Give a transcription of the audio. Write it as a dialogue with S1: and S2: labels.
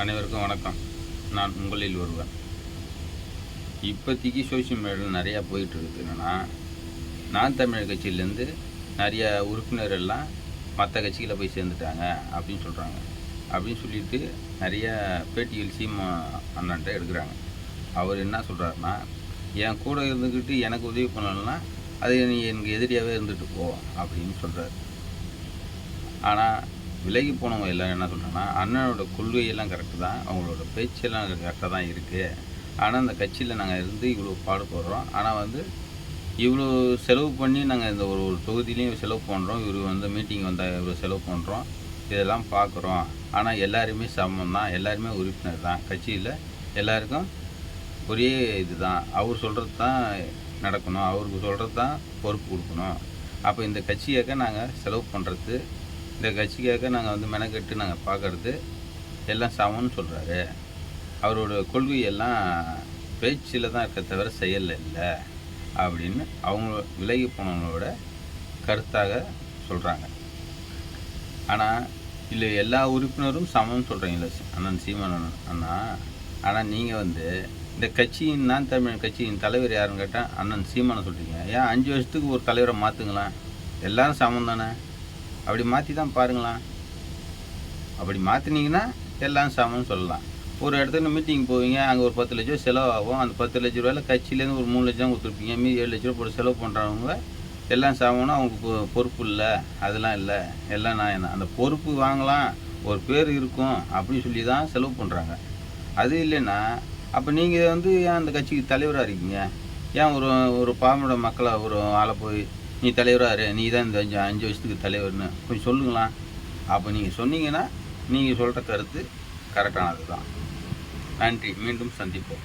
S1: அனைவருக்கும் வணக்கம். நான் உங்களில் ஒருவன் இப்போதைக்கு சோஷியல் மீடியாவில் நிறையா போயிட்டு இருக்குதுன்னா என்னென்னா நான் தமிழர் கட்சியிலேருந்து நிறைய உறுப்பினர் எல்லாம் மற்ற கட்சிகளை போய் சேர்ந்துட்டாங்க அப்படின்னு சொல்கிறாங்க அப்படின்னு சொல்லிட்டு நிறைய பேட்டிகள் சீமா அண்ணன்ட்ட எடுக்கிறாங்க. அவர் என்ன சொல்கிறாருன்னா என் கூட இருந்துக்கிட்டு எனக்கு உதவி பண்ணலன்னா அது நீ எனக்கு எதிரியாகவே இருந்துட்டு போ அப்படின்னு சொல்கிறார் ஆனால் விலகி போனவங்க எல்லாம் என்ன சொல்கிறேன்னா அண்ணனோட கொள்கையெல்லாம் கரெக்டு தான் அவங்களோட பேச்செல்லாம் கரெக்டாக தான் இருக்குது ஆனால் அந்த கட்சியில் நாங்கள் இருந்து இவ்வளோ பாடுபடுறோம். ஆனால் வந்து இவ்வளோ செலவு பண்ணி நாங்கள் இந்த ஒரு ஒரு தொகுதியிலையும் செலவு பண்ணுறோம் இவர் வந்து மீட்டிங் வந்தால் இவ்வளோ செலவு பண்ணுறோம் இதெல்லாம் பார்க்குறோம் ஆனால் எல்லாருமே சமம் தான். எல்லாருமே உறுப்பினர் தான். கட்சியில் எல்லாருக்கும் ஒரே இதுதான். அவர் சொல்கிறது தான் நடக்கணும். அவருக்கு சொல்கிறது தான் பொறுப்பு கொடுக்கணும். அப்போ இந்த கட்சியாக்க நாங்கள் செலவு பண்ணுறது இந்த கட்சிக்காக நாங்கள் வந்து மெனக்கெட்டு நாங்கள் பார்க்கறது எல்லாம் சமம்னு சொல்கிறாரு அவரோட கொள்கையெல்லாம் பேச்சில் தான் இருக்க தவிர செயலில் இல்லை அப்படின்னு அவங்க விலகி போனவங்களோட கருத்தாக சொல்கிறாங்க ஆனால் இல்லை எல்லா உறுப்பினரும் சமம்னு சொல்கிறீங்களா அண்ணன் சீமான் அண்ணா. ஆனால் நீங்கள் வந்து இந்த கட்சியின் நான் தமிழ் கட்சியின் தலைவர் யாருன்னு கேட்டால் அண்ணன் சீமானை சொல்கிறீங்க ஏன் அஞ்சு வருஷத்துக்கு ஒரு தலைவரை மாற்றுங்களேன் எல்லாரும் சமம் தானே? அப்படி மாற்றி தான் பாருங்களேன். அப்படி மாற்றினீங்கன்னா எல்லாம் சமம்னு சொல்லலாம். ஒரு இடத்துல மீட்டிங் போவீங்க அங்கே ஒரு பத்து லட்சம் செலவாகும். அந்த பத்து லட்ச ரூபாயில் கட்சியிலேருந்து ஒரு மூணு லட்சம் கொடுத்துருப்பீங்க. மீதி ஏழு லட்ச ரூபா போட்டு செலவு பண்ணுறவங்க எல்லாம் சமம்னா அவங்க பொ- பொறுப்பு இல்லை. அதெல்லாம் இல்லை. எல்லாம் நான் என்ன அந்த பொறுப்பு வாங்கலாம். ஒரு பேர் இருக்கும் அப்படின்னு சொல்லி தான் செலவு பண்ணுறாங்க அது இல்லைன்னா அப்போ நீங்கள் வந்து ஏன் அந்த கட்சிக்கு தலைவராக இருக்கீங்க? ஏன் ஒரு ஒரு பாமோட மக்களை ஒரு ஆளை போய் நீ தலைவராக இரு. நீ தான் இந்த அஞ்சு அஞ்சு வருஷத்துக்கு தலைவர்னு. கொஞ்சம் சொல்லுங்களா அப்போ நீங்கள் சொன்னீங்கன்னா நீங்கள் சொல்கிற கருத்து கரெக்டானது தான் நன்றி. மீண்டும் சந்திப்போம்.